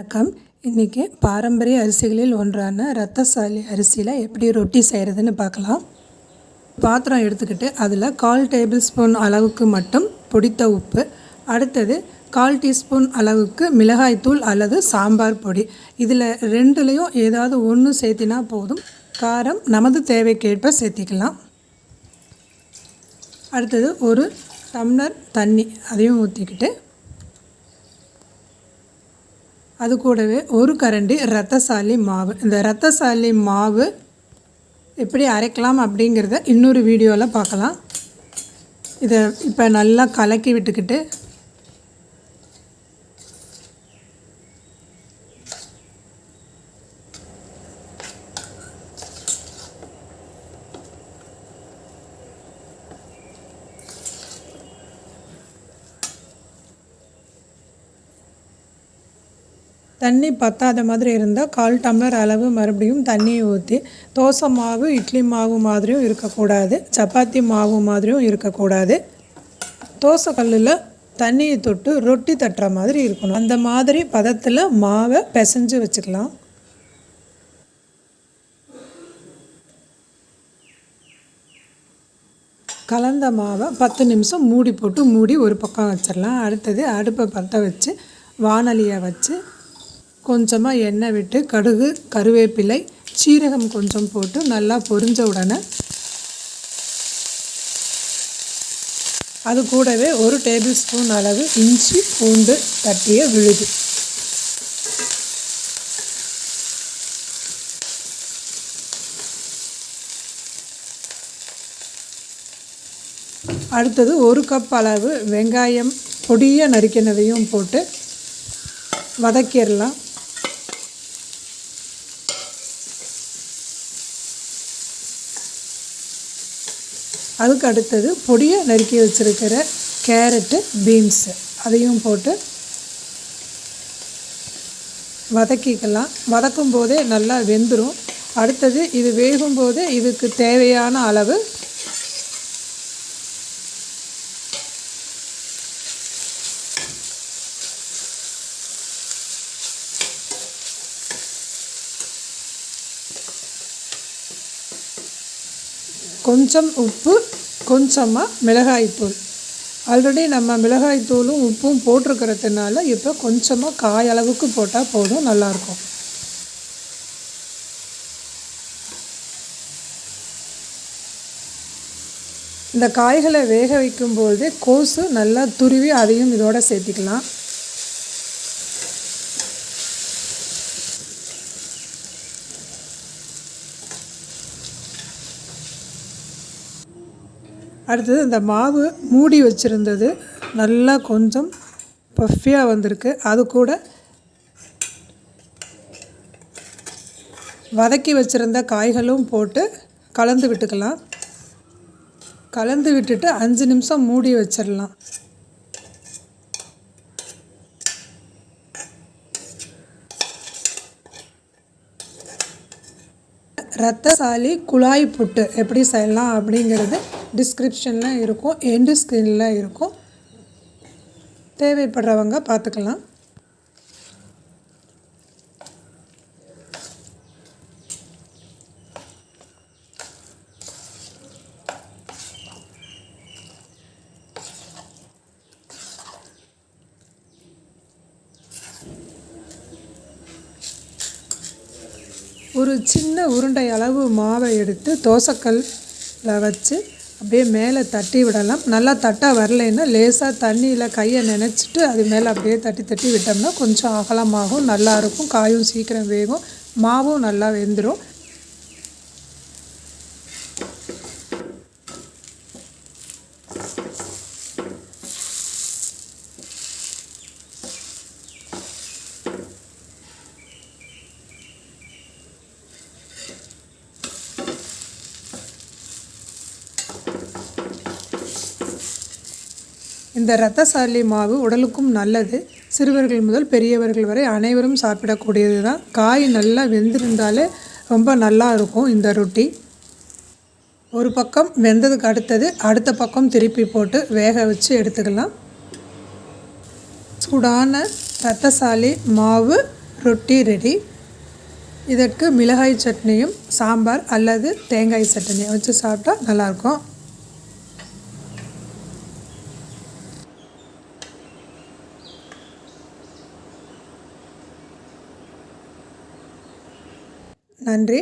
வணக்கம். இன்றைக்கி பாரம்பரிய அரிசிகளில் ஒன்றான ரத்தசாலி அரிசியில் எப்படி ரொட்டி செய்கிறதுன்னு பார்க்கலாம். பாத்திரம் எடுத்துக்கிட்டு அதில் கால் டேபிள் ஸ்பூன் அளவுக்கு மட்டும் பொடித்த உப்பு. அடுத்தது கால் டீஸ்பூன் அளவுக்கு மிளகாய்த்தூள் அல்லது சாம்பார் பொடி. இதில் ரெண்டுலேயும் ஏதாவது ஒன்று சேர்த்தினா போதும். காரம் நமது தேவைக்கேற்ப சேர்த்திக்கலாம். அடுத்தது ஒரு டம்ளர் தண்ணி அதையும் ஊற்றிக்கிட்டு அது கூடவே ஒரு கரண்டி ரத்தசாலி மாவு. இந்த ரத்தசாலி மாவு எப்படி அரைக்கலாம் அப்படிங்கிறத இன்னொரு வீடியோவில் பார்க்கலாம். இதை இப்போ நல்லா கலக்கி விட்டுக்கிட்டு தண்ணி பத்தாத மாதிரி இருந்தால் கால் டம்ளர் அளவு மறுபடியும் தண்ணியை ஊற்றி தோசை மாவு இட்லி மாவு மாதிரியும் இருக்கக்கூடாது. சப்பாத்தி மாவு மாதிரியும் இருக்கக்கூடாது. தோசை கல்லில் தண்ணியை தொட்டு ரொட்டி தட்டுற மாதிரி இருக்கணும். அந்த மாதிரி பதத்தில் மாவை பிசைஞ்சு வச்சுக்கலாம். கலந்த மாவை பத்து நிமிஷம் மூடி போட்டு மூடி ஒரு பக்கம் வச்சிடலாம். அடுத்தது அடுப்பை பற்ற வச்சு வானலியை வச்சு கொஞ்சமாக எண்ணெய் விட்டு கடுகு கருவேப்பிலை சீரகம் கொஞ்சம் போட்டு நல்லா பொரிஞ்ச உடனே அது கூடவே ஒரு டேபிள் ஸ்பூன் அளவு இஞ்சி பூண்டு தட்டிய விழுது. அடுத்தது ஒரு கப் அளவு வெங்காயம் பொடியாக நறுக்கினதையும் போட்டு வதக்கிடலாம். அதுக்கு அடுத்தது பொடியாக நறுக்கி வச்சுருக்கிற கேரட்டு பீன்ஸு. அதையும் போட்டு வதக்கிக்கலாம். வதக்கும் போதே நல்லா வெந்துடும் அடுத்தது இது வேகும் போதே இதுக்கு தேவையான அளவு கொஞ்சம் உப்பு கொஞ்சமாக மிளகாய்த்தூள் ஆல்ரெடி நம்ம மிளகாய்த்தூளும் உப்பும் போட்டிருக்கிறதுனால இப்போ கொஞ்சமாக காய் அளவுக்கு போட்டால் போதும் நல்லாயிருக்கும். இந்த காய்களை வேக வைக்கும்போது கோசு நல்லா துருவி அதையும் இதோட சேர்த்திக்கலாம். அடுத்தது இந்த மாவு மூடி வச்சுருந்தது. நல்லா கொஞ்சம் பஃபியாக வந்திருக்கு. அது கூட வதக்கி வச்சுருந்த காய்களும் போட்டு கலந்து விட்டுக்கலாம். கலந்து விட்டுட்டு அஞ்சு நிமிஷம் மூடி வச்சிடலாம் ரத்தசாலி குழாய் புட்டு எப்படி செய்யலாம் அப்படிங்கிறது டிஸ்கிரிப்ஷனில் இருக்கும் எண்டு ஸ்க்ரீனில் இருக்கும். தேவைப்படுறவங்க பார்த்துக்கலாம். ஒரு சின்ன உருண்டை அளவு மாவை எடுத்து தோசைக்கல்ல வச்சு அப்படியே மேலே தட்டி விடலாம். நல்லா தட்டாக வரலைன்னா லேசாக தண்ணியில் கையை நினச்சிட்டு அது மேலே அப்படியே தட்டி தட்டி விட்டோம்னா கொஞ்சம் அகலமாகும் நல்லாயிருக்கும் காயும் சீக்கிரம் வேகும். மாவும் நல்லா வெந்துடும் இந்த ரத்தசாலி மாவு உடலுக்கும் நல்லது. சிறுவர்கள் முதல் பெரியவர்கள் வரை அனைவரும் சாப்பிடக்கூடியது தான். காய் நல்லா வெந்திருந்தாலே ரொம்ப நல்லா இருக்கும் இந்த ரொட்டி. ஒரு பக்கம் வெந்ததுக்கு அடுத்தது அடுத்த பக்கம் திருப்பி போட்டு வேக வச்சு எடுத்துக்கலாம். சூடான ரத்தசாலி மாவு ரொட்டி ரெடி. இதற்கு மிளகாய் சட்னியும் சாம்பார் அல்லது தேங்காய் சட்னியும் வச்சு சாப்பிட்டா நல்லாயிருக்கும் நன்றி.